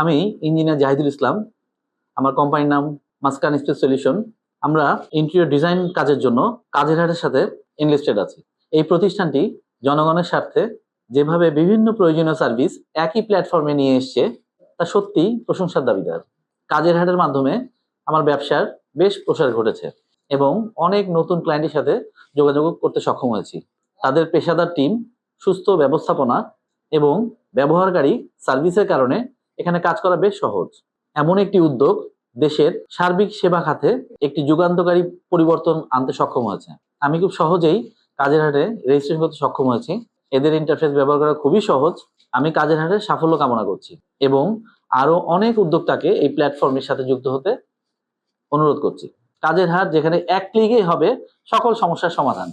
আমি ইঞ্জিনিয়ার জাহিদুল ইসলাম। আমার কোম্পানির নাম মাস্কান স্পেস সলিউশন। আমরা ইন্টেরিয়র ডিজাইন কাজের জন্য কাজের হাটের সাথে ইনভেস্টেড আছি। এই প্রতিষ্ঠানটি জনগণের স্বার্থে যেভাবে বিভিন্ন প্রয়োজনীয় সার্ভিস একই প্ল্যাটফর্মে নিয়ে এসছে, তা সত্যি প্রশংসার দাবিদার। কাজের হাটের মাধ্যমে আমার ব্যবসার বেশ প্রসার ঘটেছে এবং অনেক নতুন ক্লায়েন্টের সাথে যোগাযোগ করতে সক্ষম হয়েছি। তাদের পেশাদার টিম সুস্থ ব্যবস্থাপনা এবং ব্যবহারকারী সার্ভিসের কারণে এখানে কাজ করা বেশ সহজ। এমন একটি উদ্যোগ দেশের সার্বিক সেবা খাতে একটি যুগান্তকারী পরিবর্তন আনতে সক্ষম হয়েছে। আমি খুব সহজেই কাজের হাটে রেজিস্ট্রেশন করতে সক্ষম হয়েছি। এদের ইন্টারফেস ব্যবহার করা খুবই সহজ। আমি কাজের হাটে সাফল্য কামনা করছি এবং আরও অনেক উদ্যোক্তাকে এই প্ল্যাটফর্মের সাথে যুক্ত হতে অনুরোধ করছি। কাজের হাট যেখানে এক ক্লিকেই হবে সকল সমস্যার সমাধান।